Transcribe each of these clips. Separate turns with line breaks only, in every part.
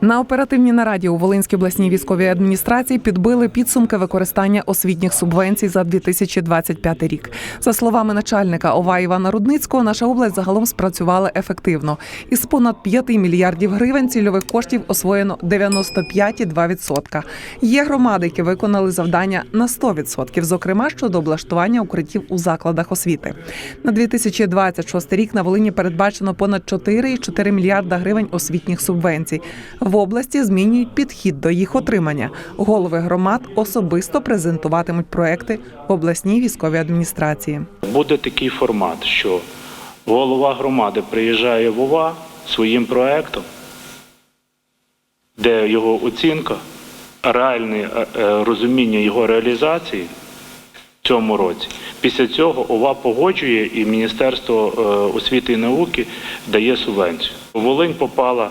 На оперативній нараді у Волинській обласній військовій адміністрації підбили підсумки використання освітніх субвенцій за 2025 рік. За словами начальника ОВА Івана Рудницького, наша область загалом спрацювала ефективно. Із понад 5 мільярдів гривень цільових коштів освоєно 95,2%. Є громади, які виконали завдання на 100%, зокрема щодо облаштування укриттів у закладах освіти. На 2026 рік на Волині передбачено понад 4,4 мільярда гривень освітніх субвенцій. В області змінюють підхід до їх отримання. Голови громад особисто презентуватимуть проекти в обласній військовій адміністрації.
Буде такий формат, що голова громади приїжджає в ОВА своїм проектом, де його оцінка, реальне е, е, розуміння його реалізації в цьому році. Після цього ОВА погоджує і Міністерство е, освіти і науки дає субвенцію. Волинь попала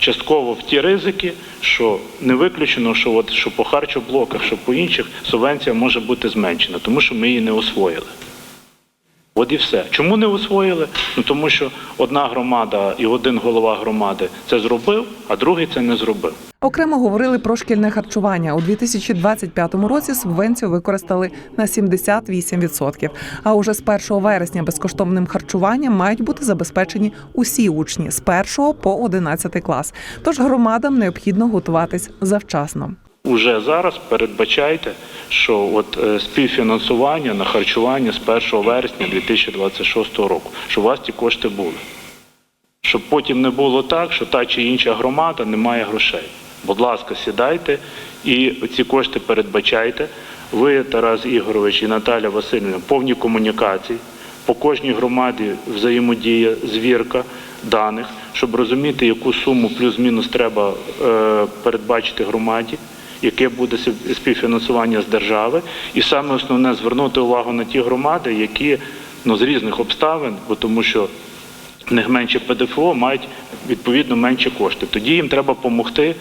частково в ті ризики, що не виключено, що от що по харчоблоках, що по інших субвенція може бути зменшена, тому що ми її не освоїли. От і все. Чому не освоїли? Ну тому що одна громада і один голова громади це зробив, а другий це не зробив.
Окремо говорили про шкільне харчування. У 2025 році субвенцію використали на 78%. А уже з 1 вересня безкоштовним харчуванням мають бути забезпечені усі учні з 1 по 11 клас. Тож громадам необхідно готуватись завчасно.
Уже зараз передбачайте, що от е, співфінансування на харчування з 1 вересня 2026 року, щоб у вас ті кошти були. Щоб потім не було так, що та чи інша громада не має грошей. Будь ласка, сідайте і ці кошти передбачайте. Ви, Тарас Ігорович і Наталя Васильівна, повні комунікації. По кожній громаді взаємодія, звірка даних, щоб розуміти, яку суму плюс-мінус треба е, передбачити громаді, яке буде спів- співфінансування з держави. І саме основне звернути увагу на ті громади, які ну, з різних обставин, бо тому що в них менше ПДФО, мають відповідно менше кошти. Тоді їм треба допомогти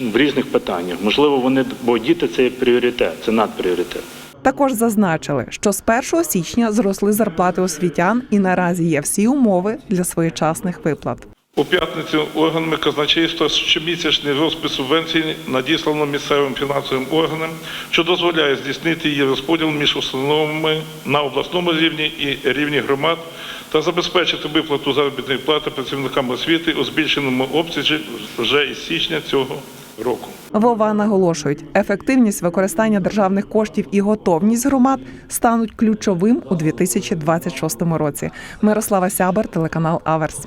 в різних питаннях. Можливо, вони, бо діти це пріоритет, це надпріоритет.
Також зазначили, що з 1 січня зросли зарплати освітян і наразі є всі умови для своєчасних виплат.
У п'ятницю органами казначейства щомісячний розпис субвенцій надіслано місцевим фінансовим органам, що дозволяє здійснити її розподіл між установами на обласному рівні і рівні громад та забезпечити виплату заробітної плати працівникам освіти у збільшеному обсязі вже із січня цього року.
Вова наголошують, ефективність використання державних коштів і готовність громад стануть ключовим у 2026 році. Мирослава Сябер, телеканал Аверс.